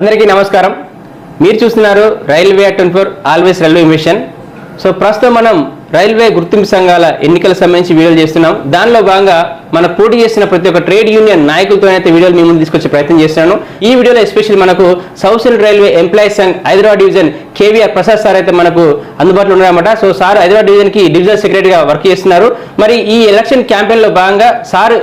అందరికీ నమస్కారం. మీరు చూస్తున్నారు railway twenty four always railway mission. So ప్రస్తుతం మనం రైల్వే గుర్తింపు సంఘాల ఎన్నికల సంబంధించి వీడియోలు చేస్తున్నాం. దానిలో భాగంగా మన పోటీ చేసిన ప్రతి ఒక్క ట్రేడ్ యూనియన్ నాయకులతో అయితే వీడియోలు మేము తీసుకొచ్చే ప్రయత్నం చేస్తున్నాను. ఈ వీడియోలో ఎస్పెషల్ మనకు south central railway employees Sangh Hyderabad division KVR Prasad sir అయితే మనకు అందుబాటులో ఉన్నారన్నమాట. సో సార్ హైదరాబాద్ డివిజన్కి డివిజన్ సెక్రటరీగా వర్క్ చేస్తున్నారు. మరి ఈ ఎలక్షన్ క్యాంపెయిన్లో భాగంగా సార్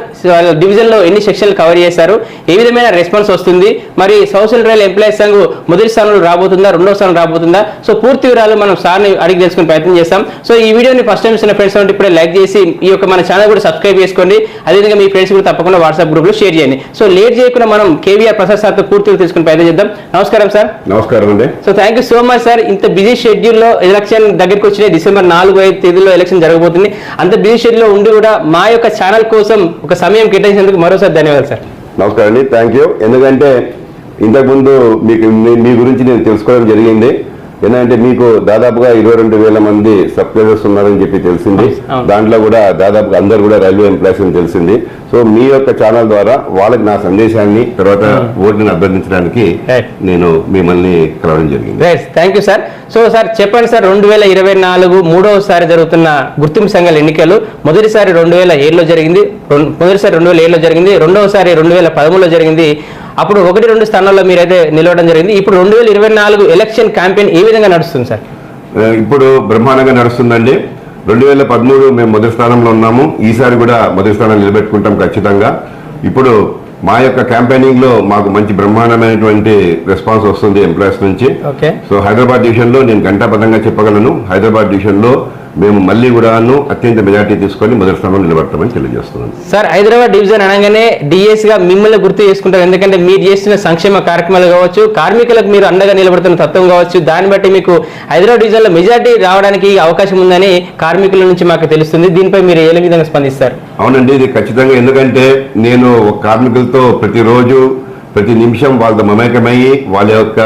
డివిజన్లో ఎన్ని సెక్షన్లు కవర్ చేశారు? ఏ విధమైన రెస్పాన్స్ వస్తుంది? మరి south central railway employees Sangh మొదటి స్థానంలో రాబోతుందా? రెండో స్థానం రాబోతుందా? సో పూర్తి వివరాలు మనం సార్ని అడిగి తెలుసుకునే ప్రయత్నం చేస్తాం. సో ఈ వీడియోని ఫస్ట్ టైం ఇస్తున్న ఫ్రెండ్స్ ఉంటే ఇప్పుడే లైక్ చేసి ఈ యొక్క మన ఛానల్ కూడా సబ్స్క్రైబ్ చేసుకోండి. అదేవిధంగా మీ ఫ్రెండ్స్ కూడా తప్పకుండా వాట్సాప్ గ్రూప్ షేర్ చేయండి. సో లేట్ చేయకుండా మనం కేవీఆర్ ప్రసాద్ సార్తో పూర్తిగా తెలుసుకునే ప్రయత్నం చేద్దాం. నమస్కారం సార్. నమస్కారం అండి. So thank you so much sir ఇంత బిజీ షెడ్యూల్లో ఎలక్షన్ దగ్గరికి వచ్చినాయి. డిసెంబర్ నాలుగు ఐదు తేదీలో ఎలక్షన్ జరగబోతుంది. అంత బిజీ షెడ్యూల్లో ఉండి కూడా మా యొక్క ఛానల్ కోసం ఒక సమయం కేటాయించినందుకు మరోసారి ధన్యవాదాలు సార్ నమస్కారం అండి. థ్యాంక్ యూ ఎందుకంటే ఇంతకుముందు మీకు మీ- మీ గురించి నేను తెలుసుకోవడం జరిగింది. ఎందుకంటే మీకు దాదాపుగా ఇరవై రెండు వేల మంది సబ్స్క్రైబర్స్ ఉన్నారని చెప్పి తెలిసింది. దాంట్లో కూడా దాదాపుగా అందరు కూడా రైల్వే ఎంప్లాయీస్ అని తెలిసింది. సో మీ యొక్క ఛానల్ ద్వారా వాళ్ళకి నా సందేశాన్ని తర్వాత ఓటుని అభ్యర్థించడానికి. నేను మిమ్మల్ని కలవడం జరిగింది. Thank you sir so sir చెప్పండి సార్ రెండు వేల ఇరవై నాలుగు మూడవసారి జరుగుతున్న గుర్తింపు సంఘాల ఎన్నికలు మొదటిసారి రెండు వేల ఏడులో జరిగింది మొదటిసారి రెండు వేల ఏడులో జరిగింది రెండవసారి రెండు వేల పదమూడులో జరిగింది. అప్పుడు ఒకటి రెండు స్థానాల్లో మీరైతే నిలవడం జరిగింది. ఇప్పుడు రెండు వేల ఇరవై నాలుగు ఎలక్షన్ క్యాంపెయిన్ ఏ విధంగా నడుస్తుంది సార్? ఇప్పుడు బ్రహ్మాండంగా నడుస్తుందండి. రెండు వేల పదమూడు మేము మొదటి స్థానంలో ఉన్నాము. ఈసారి కూడా మొదటి స్థానం నిలబెట్టుకుంటాం ఖచ్చితంగా. ఇప్పుడు మా యొక్క క్యాంపెయినింగ్లో మాకు మంచి బ్రహ్మాండమైనటువంటి రెస్పాన్స్ వస్తుంది ఎంప్లాయీస్ నుంచి. ఓకే. సో హైదరాబాద్ డివిజన్లో నేను గంటాపదంగా చెప్పగలను. హైదరాబాద్ డివిజన్లో మేము మళ్ళీ కూడాను అత్యంత మెజార్టీ తీసుకొని మొదటి స్థానంలో నిలబడతామని తెలియజేస్తున్నాను. సార్ హైదరాబాద్ డివిజన్ అనగానే డిఎస్గా మిమ్మల్ని గుర్తు చేసుకుంటారు. ఎందుకంటే మీరు చేసిన సంక్షేమ కార్యక్రమాలు కావచ్చు కార్మికులకు మీరు అండగా నిలబడుతున్న తత్వం కావచ్చు దాన్ని బట్టి మీకు హైదరాబాద్ డివిజన్లో మెజార్టీ రావడానికి అవకాశం ఉందని కార్మికుల నుంచి మాకు తెలుస్తుంది. దీనిపై మీరు ఏ విధంగా స్పందిస్తారు? అవునండి ఇది ఖచ్చితంగా. ఎందుకంటే నేను కార్మికులతో ప్రతిరోజు ప్రతి నిమిషం వాళ్ళతో మమేకమయ్యి వాళ్ళ యొక్క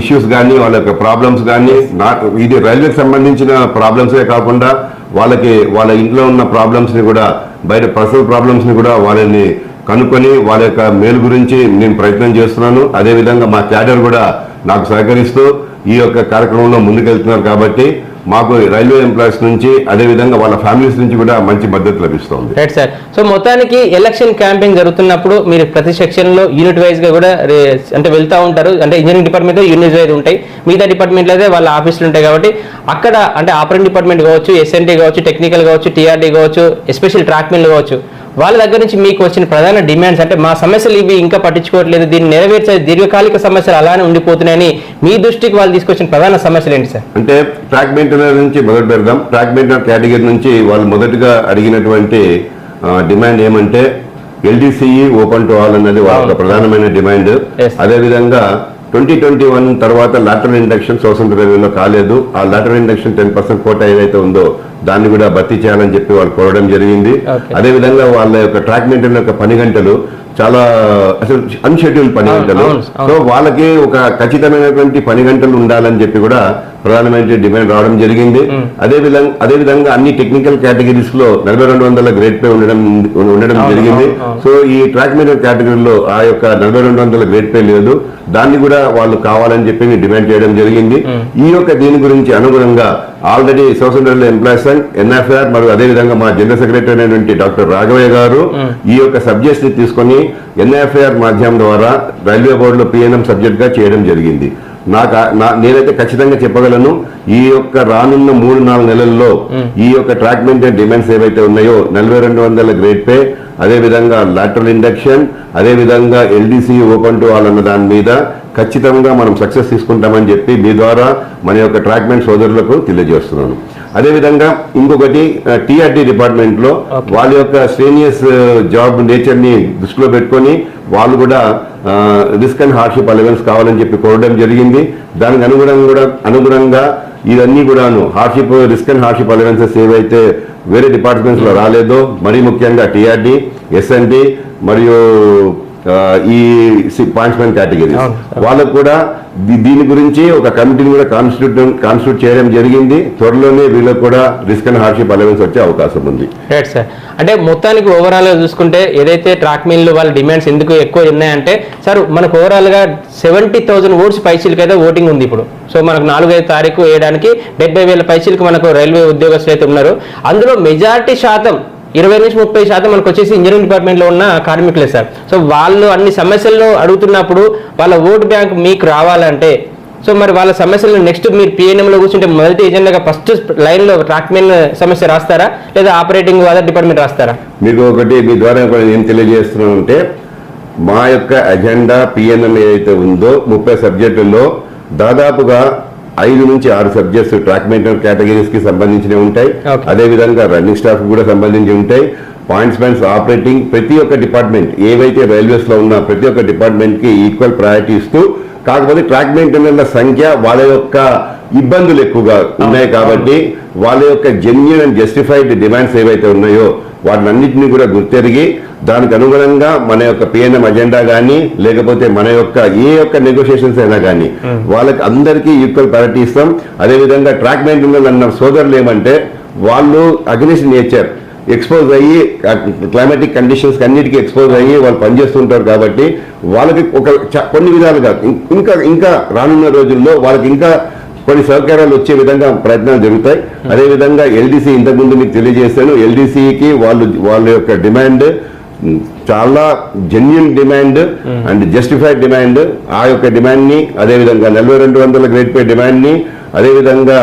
ఇష్యూస్ కానీ వాళ్ళ యొక్క ప్రాబ్లమ్స్ కానీ నా ఇది రైల్వేకి సంబంధించిన ప్రాబ్లమ్సే కాకుండా వాళ్ళకి వాళ్ళ ఇంట్లో ఉన్న ప్రాబ్లమ్స్ని కూడా బయట పర్సనల్ ప్రాబ్లమ్స్ని కూడా వాళ్ళని కనుక్కొని వాళ్ళ యొక్క మేలు గురించి నేను ప్రయత్నం చేస్తున్నాను. అదేవిధంగా మా క్యాడర్ కూడా నాకు సహకరిస్తూ ఈ యొక్క కార్యక్రమంలో ముందుకెళ్తున్నారు కాబట్టి మాకు రైల్వే ఎంప్లాయీస్ నుంచి అదేవిధంగా వాళ్ళ ఫ్యామిలీస్ నుంచి కూడా మంచి మద్దతు లభిస్తుంది. రైట్ సార్ సో మొత్తానికి ఎలక్షన్ క్యాంపెయిన్ జరుగుతున్నప్పుడు మీరు ప్రతి సెక్షన్లో యూనిట్ వైజ్గా కూడా అంటే వెళ్తా ఉంటారు. అంటే ఇంజనీరింగ్ డిపార్ట్మెంట్ యూనిట్ వైజ్ ఉంటాయి. మిగతా డిపార్ట్మెంట్లో అయితే వాళ్ళ ఆఫీసులు ఉంటాయి కాబట్టి అక్కడ అంటే ఆపరేటింగ్ డిపార్ట్మెంట్ కావచ్చు ఎస్ఎన్టీ కావచ్చు టెక్నికల్ కావచ్చు టీఆర్డీ కావచ్చు ఎస్పెషల్ ట్రాక్మెన్ కావచ్చు. వాళ్ళ దగ్గర నుంచి మీకు వచ్చిన ప్రధాన డిమాండ్స్ అంటే మా సమస్యలు ఇవి ఇంకా పట్టించుకోవట్లేదు దీన్ని నెరవేర్చే దీర్ఘకాలిక సమస్యలు అలానే ఉండిపోతున్నాయని మీ దృష్టికి వాళ్ళు తీసుకొచ్చిన ప్రధాన సమస్యలు ఏంటి సార్? అంటే ట్రాక్ మెయింటెనర్ నుంచి మొదలు పెడదాం. ట్రాక్ మెయింటెనర్ కేటగిరీ నుంచి వాళ్ళు మొదటగా అడిగినటువంటి డిమాండ్ ఏమంటే ఎల్డిసిఈ ఓపెన్ టు ఆల్ అన్నది వాళ్ళ ప్రధానమైన డిమాండ్. అదేవిధంగా ట్వంటీ ట్వంటీ వన్ తర్వాత లాటరల్ ఇండక్షన్ స్వతంత్ర రైల్వేలో కాలేదు. ఆ lateral induction ten percent quota ఏదైతే ఉందో దాన్ని కూడా భర్తీ చేయాలని చెప్పి వాళ్ళు కోరడం జరిగింది. అదేవిధంగా వాళ్ళ యొక్క ట్రాక్ మెయింటెనర్ యొక్క పని గంటలు చాలా అసలు అన్షెడ్యూల్ పని గంటలు. సో వాళ్ళకి ఒక ఖచ్చితమైనటువంటి పని గంటలు ఉండాలని చెప్పి కూడా ప్రధానమైన డిమాండ్ రావడం జరిగింది. అదే విధంగా అదే విధంగా అన్ని టెక్నికల్ కేటగిరీస్లో నలభై రెండు వందల గ్రేడ్ పే ఉండడం ఉండడం జరిగింది. సో ఈ ట్రాక్ మీటర్ కేటగిరీలో ఆ యొక్క నలభై రెండు వందల గ్రేడ్ పే లేదు. దాన్ని కూడా వాళ్ళు కావాలని చెప్పి డిమాండ్ చేయడం జరిగింది. ఈ యొక్క దీని గురించి అనుగుణంగా already social employees Sangh NFR మరియు అదే విధంగా మా జనరల్ సెక్రటరీ అయినటువంటి డాక్టర్ రాఘవయ్య గారు ఈ యొక్క సబ్జెక్ట్స్ని తీసుకొని ఎన్ఎఫ్ఐఆర్ మాధ్యమం ద్వారా రైల్వే బోర్డులో పిఎన్ఎం సబ్జెక్ట్గా చేయడం జరిగింది. నాకు నేనైతే ఖచ్చితంగా చెప్పగలను ఈ యొక్క రానున్న మూడు నాలుగు నెలల్లో ఈ యొక్క ట్రాక్ మెయింటైన్ డిమాండ్స్ ఏవైతే ఉన్నాయో నలభై రెండు వందల గ్రేడ్ పే అదే విధంగా లాటరల్ ఇండక్షన్ అదే విధంగా ఎల్డిసి ఓపెన్ టు ఆల్ అన్న దాని మీద ఖచ్చితంగా మనం సక్సెస్ తీసుకుంటామని చెప్పి మీ ద్వారా మన యొక్క ట్రాక్మెంట్ సోదరులకు తెలియజేస్తున్నాను. అదేవిధంగా ఇంకొకటి టిఆర్టీ డిపార్ట్మెంట్లో Okay. వాళ్ళ యొక్క స్ట్రేనియస్ జాబ్ నేచర్ని దృష్టిలో పెట్టుకొని వాళ్ళు కూడా రిస్క్ అండ్ హార్డ్షిప్ అలవెన్స్ కావాలని చెప్పి కోరడం జరిగింది దానికి అనుగుణంగా కూడా అనుగుణంగా ఇవన్నీ కూడాను hardship risk and hardship allowances ఏవైతే వేరే డిపార్ట్మెంట్స్లో రాలేదో మరీ ముఖ్యంగా టిఆర్డి ఎస్ఎన్డి మరియు ఈ పాయింట్స్మెన్ కేటగిరీ. వాళ్ళకు కూడా దీని గురించి ఒక కమిటీని కూడా కాన్స్టిట్యూట్ కాన్స్టిట్యూట్ చేయడం జరిగింది. త్వరలోనే వీళ్ళకు కూడా రిస్క్ అండ్ హార్డ్షిప్ అలవెన్స్ వచ్చే అవకాశం ఉంది. రైట్ సార్ అంటే మొత్తానికి ఓవరాల్గా చూసుకుంటే ఏదైతే ట్రాక్ మిల్లు వాళ్ళ డిమాండ్స్ ఎందుకు ఎక్కువ ఉన్నాయంటే సార్ మనకు ఓవరాల్గా సెవెంటీ థౌసండ్ ఓట్స్ పైసలకి అయితే ఓటింగ్ ఉంది ఇప్పుడు. సో మనకు నాలుగైదు తారీఖు వేయడానికి డెబ్బై వేల పైసలకి మనకు రైల్వే ఉద్యోగస్తులు అయితే ఉన్నారు. అందులో మెజారిటీ శాతం ఇరవై నుంచి ముప్పై శాతం మనకు వచ్చేసి ఇంజనీరింగ్ డిపార్ట్మెంట్లో ఉన్న కార్మికులే సార్. సో వాళ్ళు అన్ని సమస్యల్లో అడుగుతున్నప్పుడు వాళ్ళ ఓటు బ్యాంక్ మీకు రావాలంటే సో మరి వాళ్ళ సమస్యలు నెక్స్ట్ మీరు పిఎన్ఎంలో కూర్చుంటే మొదటి ఎజెండాగా ఫస్ట్ లైన్లో ట్రాక్మెన్ సమస్య రాస్తారా? లేదా ఆపరేటింగ్ అదర్ డిపార్ట్మెంట్ రాస్తారా? మీకు ఒకటి మీ ద్వారా కూడా ఏం తెలియజేస్తున్నానంటే మా యొక్క అజెండా పిఎన్ఎం ఏదైతే ఉందో ముప్పై సబ్జెక్టుల్లో దాదాపుగా ఐదు నుంచి ఆరు సబ్జెక్ట్స్ ట్రాక్ మెయింటెనెన్స్ కేటగిరీస్కి సంబంధించినవి ఉంటాయి Okay. అదే విధంగా రన్నింగ్ స్టాఫ్ కూడా సంబంధించి ఉంటాయి పాయింట్స్ మ్యాన్స్ ఆపరేటింగ్ ప్రతి ఒక్క డిపార్ట్మెంట్ ఏవైతే రైల్వేస్లో ఉన్న ప్రతి ఒక్క డిపార్ట్మెంట్కి ఈక్వల్ ప్రయారిటీ ఇస్తూ కాకపోతే ట్రాక్ మెయింటెనెన్స్ సంఖ్య వాళ్ళ యొక్క ఇబ్బందులు ఎక్కువగా ఉన్నాయి కాబట్టి వాళ్ళ యొక్క జెన్యున్ అండ్ జస్టిఫైడ్ డిమాండ్స్ ఏవైతే ఉన్నాయో వాటినన్నింటినీ కూడా గుర్తెరిగి దానికి అనుగుణంగా మన యొక్క పిఎన్ఎం అజెండా కానీ లేకపోతే మన యొక్క ఏ యొక్క నెగోషియేషన్స్ అయినా కానీ వాళ్ళకి అందరికీ ఈక్వల్ ప్రయారిటీ ఇస్తాం. అదేవిధంగా ట్రాక్ మెయింటెనెన్స్ అన్న సోదరులు ఏమంటే వాళ్ళు అగ్నిస్ట్ నేచర్. ఎక్స్పోజ్ అయ్యి క్లైమాటిక్ కండిషన్స్ అన్నిటికీ ఎక్స్పోజ్ అయ్యి వాళ్ళు పనిచేస్తుంటారు కాబట్టి వాళ్ళకి ఒక కొన్ని విధాలుగా ఇంకా ఇంకా రానున్న రోజుల్లో వాళ్ళకి ఇంకా కొన్ని సౌకర్యాలు వచ్చే విధంగా ప్రయత్నాలు జరుగుతాయి. అదేవిధంగా ఎల్డీసీ ఇంతకుముందు మీకు తెలియజేశాను ఎల్డీసీకి వాళ్ళు వాళ్ళ యొక్క డిమాండ్ చాలా genuine demand and justified demand ఆ యొక్క డిమాండ్ని అదేవిధంగా నలభై రెండు వందల గ్రేడ్ పే డిమాండ్ని అదేవిధంగా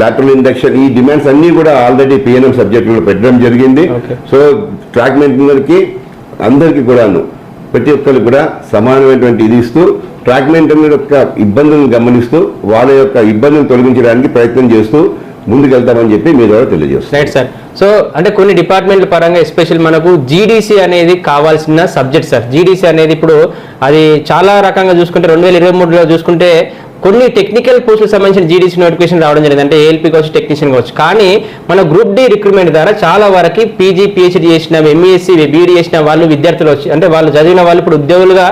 లాటరల్ ఇండక్షన్ ఈ డిమాండ్స్ అన్ని కూడా ఆల్రెడీ పిఎన్ఎం సబ్జెక్టులో పెట్టడం జరిగింది. సో ట్రాక్ మెయింటెనర్కి అందరికీ కూడాను ప్రతి ఒక్కరికి కూడా సమానమైనటువంటి ఇది ఇస్తూ ట్రాక్ మెయింటెనర్ యొక్క ఇబ్బందులను గమనిస్తూ వాళ్ళ యొక్క ఇబ్బందులను తొలగించడానికి ప్రయత్నం చేస్తూ ముందుకెళ్తామని చెప్పి మీ ద్వారా తెలియజేస్తాం రైట్ సార్ సో అంటే కొన్ని డిపార్ట్మెంట్ల పరంగా ఎస్పెషల్ మనకు జీడీసీ అనేది కావాల్సిన సబ్జెక్ట్ సార్. జీడీసీ అనేది ఇప్పుడు అది చాలా రకంగా చూసుకుంటే రెండు వేల ఇరవై మూడులో చూసుకుంటే కొన్ని టెక్నికల్ పోస్టులకు సంబంధించిన జీడీసీ నోటిఫికేషన్ రావడం జరిగింది. అంటే ఏఎల్పీ కావచ్చు టెక్నీషియన్ కావచ్చు. కానీ మన గ్రూప్ డి రిక్రూట్మెంట్ ద్వారా చాలా వరకు పీజీ పిహెచ్డి చేసిన ఎంఈఎస్సీ బీఈడి చేసిన వాళ్ళు విద్యార్థులు వచ్చి అంటే వాళ్ళు చదివిన వాళ్ళు ఇప్పుడు ఉద్యోగులుగా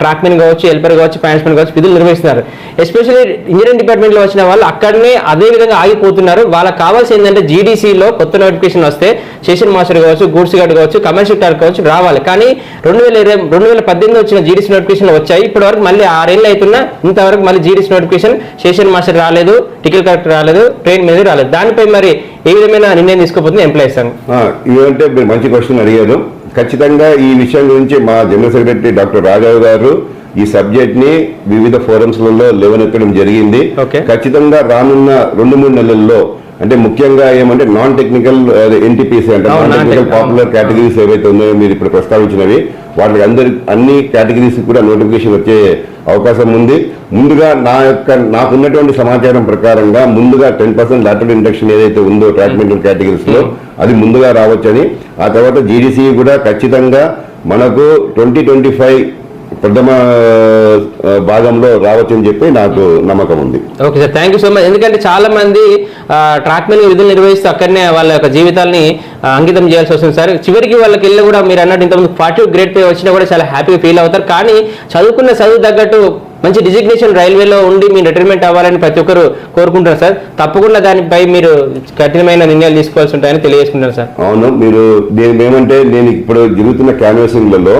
ట్రాక్మెన్ కావచ్చు హెల్పర్ కావచ్చు ప్యాన్స్మెన్ కావచ్చు విధులు నిర్వహిస్తున్నారు. ఎస్పెషల్లీ ఇంజనీరింగ్ డిపార్ట్మెంట్లో వచ్చిన వాళ్ళు అక్కడనే అదే విధంగా ఆగిపోతున్నారు. వాళ్ళకి కావాల్సి ఏంటంటే జీడీసీలో కొత్త నోటిఫికేషన్ వస్తే సెషన్ మాస్టర్ కావచ్చు గూడ్స్ గార్డ్ కావచ్చు కమర్షియల్ టార్ కావచ్చు రావాలి. కానీ రెండు వేల ఇరవై రెండు వేల పద్దెనిమిది వచ్చిన జీడీసీ నోటిఫికేషన్ వచ్చాయి. ఇప్పటివరకు మళ్ళీ ఆరేళ్ళు అవుతున్నా ఇంతవరకు మళ్ళీ జీడీసీ నోటిఫికేషన్ స్టేషన్ మాస్టర్ రాలేదు టికెట్ కలెక్టర్ రాలేదు ట్రైన్ మీద రాలేదు. దానిపై మరి ఏ విధమైన నిర్ణయం తీసుకోబోతుంది ఎంప్లాయీస్ ఇదంటే మీరు మంచి క్వశ్చన్ అడిగారు. ఖచ్చితంగా ఈ విషయం గురించి మా జనరల్ సెక్రటరీ డాక్టర్ రాఘవ్ గారు ఈ సబ్జెక్ట్ని వివిధ ఫోరమ్స్లలో లేవనెత్తడం జరిగింది. ఖచ్చితంగా రానున్న రెండు మూడు నెలల్లో అంటే ముఖ్యంగా ఏమంటే నాన్ టెక్నికల్ ఎన్టీపీసీ అంటే నాన్ టెక్నికల్. పాపులర్ కేటగిరీస్ ఏవైతే ఉన్నాయో మీరు ఇప్పుడు ప్రస్తావించినవి వాటికి అందరి అన్ని కేటగిరీస్ కూడా నోటిఫికేషన్ వచ్చే అవకాశం ఉంది. ముందుగా నా యొక్క నాకున్నటువంటి సమాచారం ప్రకారంగా ముందుగా టెన్ పర్సెంట్ లాటరల్ ఇండక్షన్ ఏదైతే ఉందో ట్రాక్మెంటల్ కేటగిరీస్లో అది ముందుగా రావచ్చని. ఆ తర్వాత జీడీసీ కూడా ఖచ్చితంగా మనకు ట్వంటీ ట్వంటీ ఫైవ్ ప్రథమ భాగంలో రావచ్చని చెప్పి నాకు నమ్మకం ఉంది. Okay sir thank you so much ఎందుకంటే చాలా మంది ట్రాక్ మీద విధులు నిర్వహిస్తూ అక్కడనే వాళ్ళ యొక్క జీవితాల్ని ఆ, అంకితం చేయాల్సి వస్తుంది సార్. చివరికి వాళ్ళకి వెళ్ళి కూడా మీరు అన్నట్టు ఇంతకుముందు ఫార్టీ గ్రేడ్ పే వచ్చినా కూడా చాలా హ్యాపీగా ఫీల్ అవుతారు. కానీ చదువుకున్న చదువు తగ్గట్టు మంచి డిజిగ్నేషన్ రైల్వేలో ఉండి మీరు రిటైర్మెంట్ అవ్వాలని ప్రతి ఒక్కరు కోరుకుంటారు సార్ తప్పకుండా దానిపై మీరు కఠినమైన నిర్ణయాలు తీసుకోవాల్సి ఉంటాయని తెలియజేసుకుంటాను సార్ అవును మీరు నేను ఏమంటే నేను ఇప్పుడు జరుగుతున్న క్యాన్వాసింగ్లలో.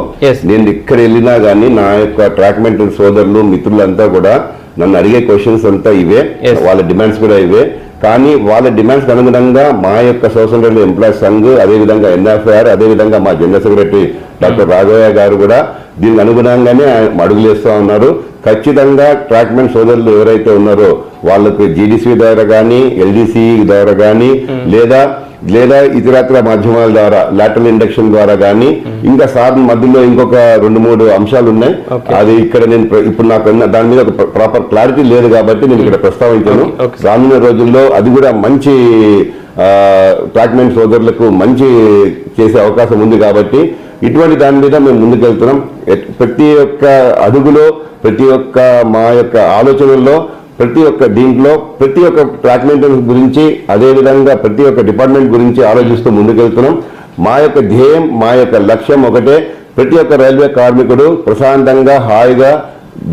నేను ఇక్కడ వెళ్ళినా గానీ నా యొక్క ట్రాక్మెంట్ సోదరులు మిత్రులంతా కూడా నన్ను అడిగే క్వశ్చన్స్ అంతా ఇవే. వాళ్ళ డిమాండ్స్ కూడా ఇవే. కానీ వాళ్ళ డిమాండ్స్ అనుగుణంగా మా యొక్క సోషల్ రైల్వే ఎంప్లాయీస్ సంఘ్ అదేవిధంగా ఎన్ఎఫ్ఆర్ అదేవిధంగా మా జనరల్ సెక్రటరీ డాక్టర్ రాఘవయ్య గారు కూడా దీనికి అనుగుణంగానే ఆయన అడుగులు వేస్తూ ఉన్నారు. ఖచ్చితంగా ట్రాక్మెంట్ సోదరులు ఎవరైతే ఉన్నారో వాళ్ళకు జీడీసీ ద్వారా కానీ ఎల్డీసీ ద్వారా కానీ లేదా లేదా ఇతరత్ర మాధ్యమాల ద్వారా లాటరల్ ఇండక్షన్ ద్వారా కానీ ఇంకా సార్ మధ్యలో ఇంకొక రెండు మూడు అంశాలు ఉన్నాయి. అది ఇక్కడ నేను ఇప్పుడు నాకు దాని మీద ఒక ప్రాపర్ క్లారిటీ లేదు కాబట్టి నేను ఇక్కడ ప్రస్తావించాను. రానున్న రోజుల్లో అది కూడా మంచి ట్రాక్మెంట్ సోదరులకు మంచి చేసే అవకాశం ఉంది కాబట్టి ఇటువంటి దాని మీద మేము ముందుకెళ్తున్నాం. ప్రతి ఒక్క అడుగులో ప్రతి ఒక్క మా యొక్క ఆలోచనల్లో ప్రతి ఒక్క దీంట్లో ప్రతి ఒక్క ట్రాక్ మెయింటెనెన్స్ గురించి అదేవిధంగా ప్రతి ఒక్క డిపార్ట్మెంట్ గురించి ఆలోచిస్తూ ముందుకెళ్తున్నాం. మా యొక్క ధ్యేయం మా యొక్క లక్ష్యం ఒకటే. ప్రతి ఒక్క రైల్వే కార్మికుడు ప్రశాంతంగా హాయిగా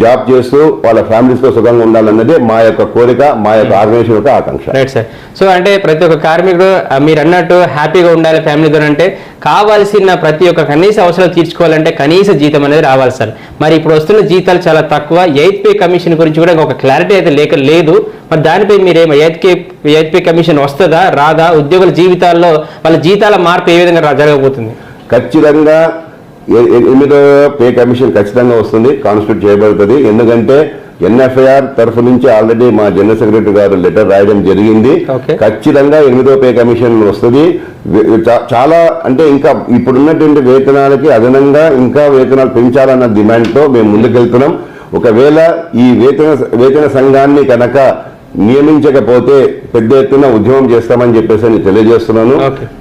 జాబ్ చేస్తూ వాళ్ళ ఫ్యామిలీస్తో సుఖంగా ఉండాలన్నదే మా యొక్క కోరిక మా యొక్క ఆర్గనైజేషన్ యొక్క ఆకాంక్ష. రైట్ సార్ సో అంటే ప్రతి ఒక్క కార్మికుడు మీరు అన్నట్టు హ్యాపీగా ఉండాలి ఫ్యామిలీతో అంటే కావాల్సిన ప్రతి ఒక్క కనీస అవసరాలు తీర్చుకోవాలంటే కనీస జీతం అనేది రావాలి సార్ మరి ఇప్పుడు వస్తున్న జీతాలు చాలా తక్కువ ఎయిత్ పే కమిషన్ గురించి కూడా ఒక క్లారిటీ అయితే లేక లేదు. మరి దానిపై మీరేమో ఎయిత్ కే ఎయిత్ పే కమిషన్ వస్తుందా రాదా? ఉద్యోగుల జీవితాల్లో వాళ్ళ జీతాల మార్పు ఏ విధంగా జరగబోతుంది? ఖచ్చితంగా ఎనిమిదో పే కమిషన్ ఖచ్చితంగా వస్తుంది కాన్స్టిట్యూట్ చేయబడుతుంది. ఎందుకంటే ఎన్ఎఫ్ఐఆర్ తరఫు నుంచి ఆల్రెడీ మా జనరల్ సెక్రటరీ గారు లెటర్ రాయడం జరిగింది. ఖచ్చితంగా ఎనిమిదో పే కమిషన్ వస్తుంది. చాలా అంటే ఇంకా ఇప్పుడున్నటువంటి వేతనాలకి అదనంగా ఇంకా వేతనాలు పెంచాలన్న డిమాండ్తో మేము ముందుకెళ్తున్నాం. ఒకవేళ ఈ వేతన వేతన సంఘాన్ని కనుక నియమించకపోతే పెద్ద ఎత్తున ఉద్యమం చేస్తామని చెప్పేసి నేను తెలియజేస్తున్నాను.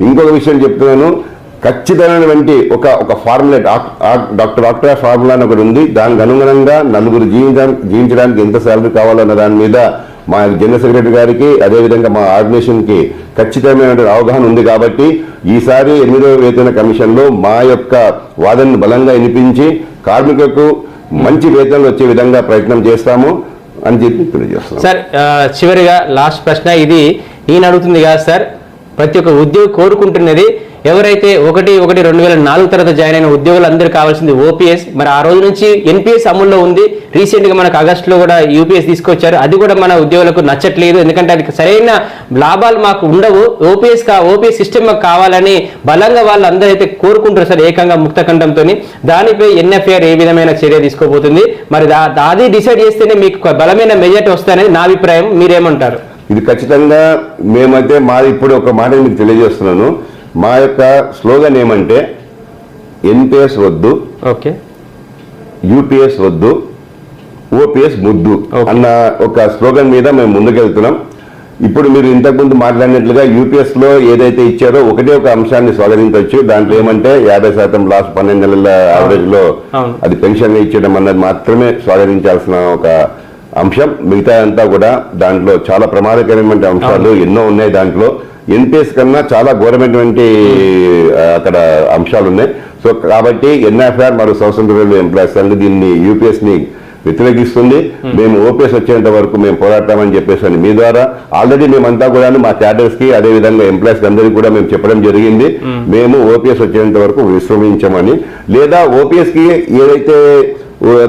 ఇంకొక విషయం చెప్తున్నాను. ఖచ్చితమైనటువంటి ఒక ఒక ఫార్ములేట్ డాక్టర్ డాక్టర్ ఫార్ములా అని ఒకటి ఉంది. దానికి అనుగుణంగా నలుగురు జీవించడం జీవించడానికి ఎంత శాలరీ కావాలన్న దాని మీద మా జనరల్ సెక్రటరీ గారికి అదేవిధంగా మా ఆర్గనైజేషన్కి ఖచ్చితమైనటువంటి అవగాహన ఉంది కాబట్టి ఈసారి ఎనిమిదవ వేతన కమిషన్లో మా యొక్క వాదనను బలంగా వినిపించి కార్మికులకు మంచి వేతనాలు వచ్చే విధంగా ప్రయత్నం చేస్తాము అని చెప్పి తెలియజేస్తాం సార్ చివరిగా లాస్ట్ ప్రశ్న ఇది. నేను అడుగుతుంది కదా సార్ ప్రతి ఒక్క ఉద్యోగి కోరుకుంటున్నది ఎవరైతే ఒకటి ఒకటి రెండు వేల నాలుగు తర్వాత జాయిన్ అయిన ఉద్యోగులందరూ కావాల్సింది ఓపీఎస్ మరి ఆ రోజు నుంచి ఎన్పిఎస్ అమల్లో ఉంది. రీసెంట్గా మనకు ఆగస్టులో కూడా యూపీఎస్ తీసుకొచ్చారు. అది కూడా మన ఉద్యోగులకు నచ్చట్లేదు. ఎందుకంటే అది సరైన లాభాలు మాకు ఉండవు. ఓపీఎస్ కా ఓపీఎస్ సిస్టమ్ మాకు కావాలని బలంగా వాళ్ళు అందరూ అయితే కోరుకుంటారు సార్ ఏకంగా ముక్తఖండంతో దానిపై ఎన్ఎఫ్ఐఆర్ ఏ విధమైన చర్య తీసుకోబోతుంది. మరి దా- అది డిసైడ్ చేస్తేనే మీకు బలమైన మెజార్టీ వస్తాయనేది నా అభిప్రాయం. మీరేమంటారు? ఇది ఖచ్చితంగా మేమైతే మాది ఇప్పుడు ఒక మాట మీకు తెలియజేస్తున్నాను. మా యొక్క స్లోగన్ ఏమంటే ఎన్పిఎస్ వద్దు ఓకే. యూపీఎస్ వద్దు ఓపీఎస్ ముద్దు. అన్న ఒక స్లోగన్ మీద మేము ముందుకెళ్తున్నాం. ఇప్పుడు మీరు ఇంతకుముందు మాట్లాడినట్లుగా యూపీఎస్లో ఏదైతే ఇచ్చారో ఒకటే ఒక అంశాన్ని స్వాగతించవచ్చు. దాంట్లో ఏమంటే యాభై శాతం లాస్ట్ పన్నెండు నెలల యావరేజ్లో అవును. అది పెన్షన్ ఇచ్చడం అన్నది మాత్రమే స్వాగతించాల్సిన ఒక అంశం. మిగతా అంతా కూడా దాంట్లో చాలా ప్రమాదకరమైన అంశాలు ఎన్నో ఉన్నాయి దాంట్లో. ఎన్పిఎస్ కన్నా చాలా ఘోరమైనటువంటి అక్కడ అంశాలు ఉన్నాయి సో కాబట్టి ఎన్ఎఫ్ఆర్ మరియు స్వతంత్ర రైల్వే ఎంప్లాయీస్ సంఘ్ దీన్ని యూపీఎస్ని వ్యతిరేకిస్తుంది. మేము. ఓపీఎస్ వచ్చేంత వరకు మేము పోరాడతామని చెప్పేసి అని మీ ద్వారా ఆల్రెడీ మేమంతా కూడా మా క్యాడర్స్కి అదే విధంగా ఎంప్లాయీస్ అందరికీ కూడా మేము చెప్పడం జరిగింది. మేము. ఓపీఎస్ వచ్చేంత వరకు విశ్రమించమని లేదా ఓపీఎస్కి ఏదైతే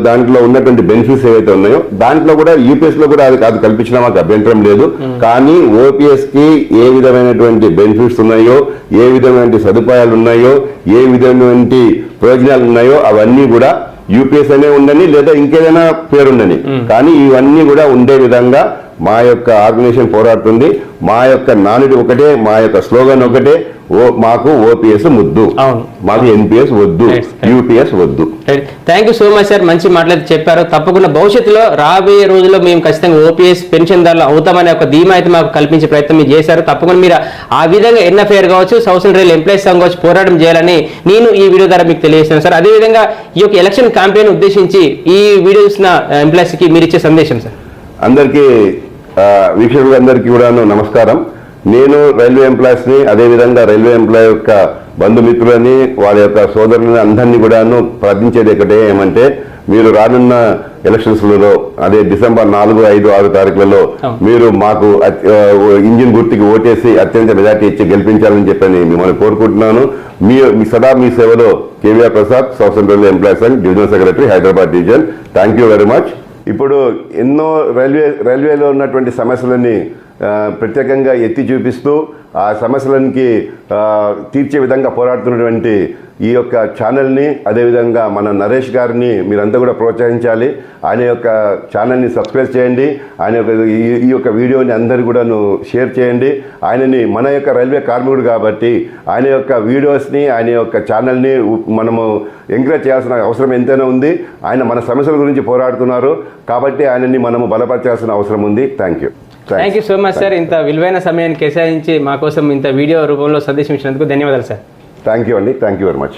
దాంట్లో ఉన్నటువంటి బెనిఫిట్స్ ఏవైతే ఉన్నాయో దాంట్లో కూడా యూపీఎస్లో కూడా అది అది కల్పించిన మాకు అభ్యంతరం లేదు. కానీ ఓపీఎస్కి ఏ విధమైనటువంటి బెనిఫిట్స్ ఉన్నాయో ఏ విధమైన సదుపాయాలు ఉన్నాయో ఏ విధమైనటువంటి ప్రయోజనాలు ఉన్నాయో అవన్నీ కూడా యూపీఎస్ అనే ఉండని లేదా ఇంకేదైనా పేరుండని కానీ ఇవన్నీ కూడా ఉండే విధంగా మా యొక్క ఆర్గనైజేషన్ పోరాడుతుంది. మా యొక్క నానుడి ఒకటే మా యొక్క స్లోగన్ ఒకటే. మాకు ఓపీఎస్ ముద్దు. మాకు ఎన్పిఎస్ వద్దు. యూపీఎస్ వద్దు. Thank you so much sir మంచి మాట్లాడి చెప్పారు. తప్పకుండా భవిష్యత్తులో రాబోయే రోజుల్లో మేము ఖచ్చితంగా ఓపీఎస్ పెన్షన్దారులు అవుతామనే ఒక ధీమా అయితే మాకు కల్పించే ప్రయత్నం మీరు చేశారు. తప్పకుండా మీరు ఆ విధంగా ఎన్ఎఫ్ఐఆర్ కావచ్చు సౌత్ రైల్ ఎంప్లాయీస్ సంఘం కావచ్చు పోరాటం చేయాలని నేను ఈ వీడియో ద్వారా మీకు తెలియజేస్తాను సార్ అదేవిధంగా ఈ యొక్క ఎలక్షన్ క్యాంపెయిన్ ఉద్దేశించి ఈ వీడియో చూసిన ఎంప్లాయీస్కి మీరు ఇచ్చే సందేశం సార్ అందరికీ ఆ, వీక్షకులందరికీ కూడాను నమస్కారం. నేను రైల్వే ఎంప్లాయీస్ని అదేవిధంగా రైల్వే ఎంప్లాయ్ యొక్క బంధుమిత్రులని వాళ్ళ యొక్క సోదరులని అందరినీ కూడాను ప్రార్థించేది ఒకటే ఏమంటే మీరు రానున్న ఎలక్షన్స్లలో అదే డిసెంబర్ నాలుగు ఐదు ఆరు తారీఖులలో. మీరు మాకు ఇంజిన్ గుర్తుకి ఓటేసి అత్యంత మెజార్టీ ఇచ్చి గెలిపించాలని చెప్పని మిమ్మల్ని కోరుకుంటున్నాను. మీ మీ సదా మీ సేవలో KVR Prasad south central employees and divisional secretary Hyderabad division. Thank you very much ఇప్పుడు ఎన్నో రైల్వే రైల్వేలో ఉన్నటువంటి సమస్యలని ఆ, ప్రత్యేకంగా ఎత్తి చూపిస్తూ ఆ సమస్యలకి తీర్చే విధంగా పోరాడుతున్నటువంటి ఈ యొక్క ఛానల్ని అదేవిధంగా మన నరేష్ గారిని మీరంతా కూడా ప్రోత్సహించాలి. ఆయన యొక్క ఛానల్ని సబ్స్క్రైబ్ చేయండి. ఆయన యొక్క ఈ- ఈ యొక్క వీడియోని అందరు కూడాను షేర్ చేయండి. ఆయనని మన యొక్క రైల్వే కార్మికుడు కాబట్టి ఆయన యొక్క వీడియోస్ని ఆయన యొక్క ఛానల్ని మనము ఎంకరేజ్ చేయాల్సిన అవసరం ఎంతైనా ఉంది. ఆయన మన సమస్యల గురించి పోరాడుతున్నారు. కాబట్టి ఆయనని మనము బలపరచాల్సిన అవసరం ఉంది. Thank you thank you so much sir ఇంత విలువైన సమయాన్ని కేటాయించి మా కోసం ఇంత వీడియో రూపంలో సందేశం ఇచ్చినందుకు ధన్యవాదాలు సార్ థ్యాంక్ యూ అండి థ్యాంక్ యూ వెరీ మచ్